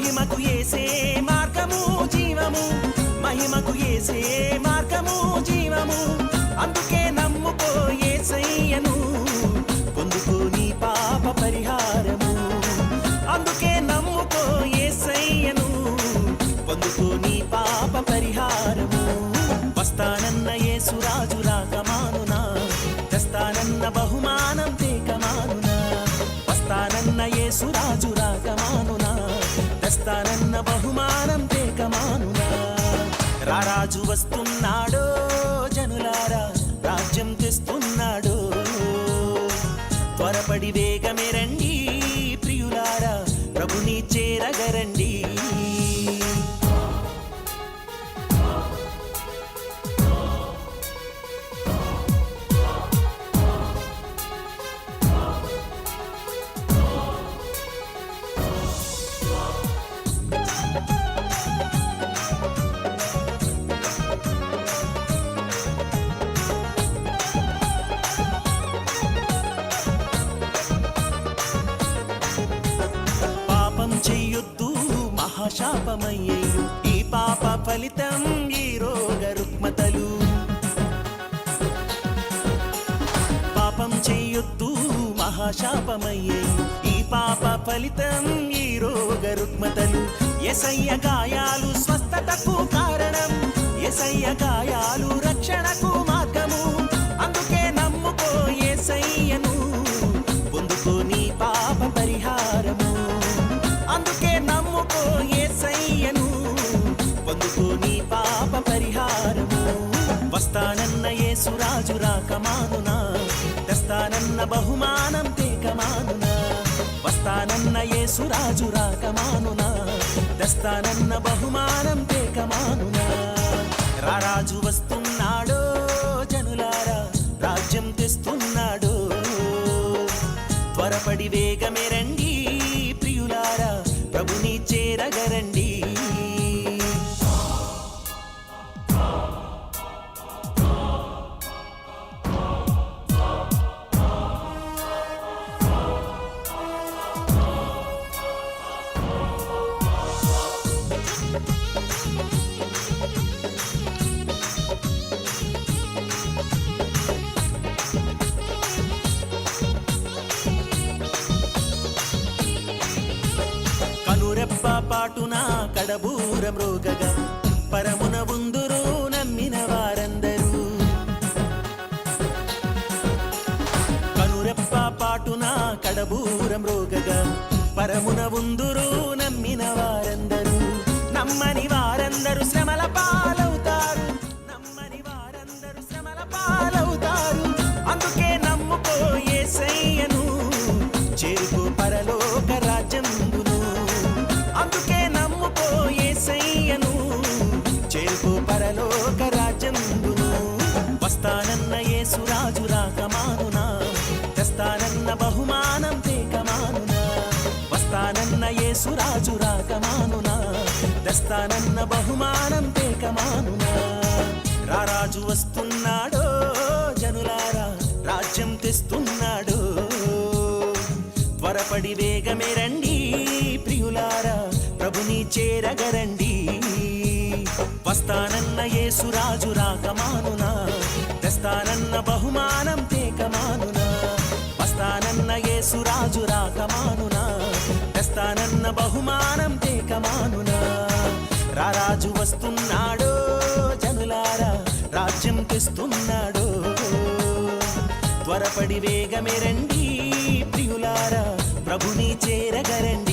మహిమకు ఏసే మార్గము జీవము. మహిమకు ఏసే మార్గము జీవము. అందుకే నమ్ముకో తెస్తానన్న బహుమానం తేకమానునా? రారాజు వస్తున్నాడో జనులారా? రాజ్యం తెస్తున్నాడో? త్వరపడి వేగమే రండి ప్రియులారా. ప్రభుని చేరగరండి. మహాశాపమయ్యేయు ఈ పాప ఫలితం ఈ రోగ రుక్మతలు పాపం చెయ్యొద్దు మహాశాపమయ్యేయు ఈ పాప ఫలితం ఈ రోగ రుక్మతలు ఎసయ్య గాయాలు స్వస్థతకు కారణం. ఎసయ్య గాయాలు రక్షణకు యేసురాజు రాకమానునా. తెస్తానన్న బహుమానం తేకమానునా. వస్తానన్న యేసురాజు రాకమానునా. తెస్తానన్న బహుమానం తేకమానునా. రారాజు వస్తున్నాడో జనులారా రాజ్యం తెస్తున్నాడో. త్వరపడి వేగమే రండి ప్రియులారా ప్రభుని చేరగరండి. కనురెప్ప పాటున కడబూర మృగగా. పరమున ఉందురు నమ్మిన వారందరూ. కనురెప్ప పాటున కడబూర మృగగా. పరమున ఉందురు యేసురాజు రాకమానునా. తెస్తానన్న బహుమానం తేకమానునా. వస్తానన్న యేసురాజు రాకమానునా. తెస్తానన్న బహుమానం తేకమానునా. రారాజు వస్తున్నాడో జనులారా రాజ్యం తెస్తున్నాడు. త్వరపడి వేగమే రండి ప్రియులారా ప్రభుని చేరగరండి. వస్తానన్న యేసురాజు రాకమానునా. వస్తానన్న బహుమానం తేకమానునా. వస్తానన్న యేసురాజు రాకమానునా. తెస్తానన్న బహుమానం తేకమానునా. రారాజు వస్తున్నాడో జనులారా రాజ్యం తెస్తున్నాడో. త్వరపడి వేగమే రండి ప్రియులారా ప్రభుని చేరగరండి.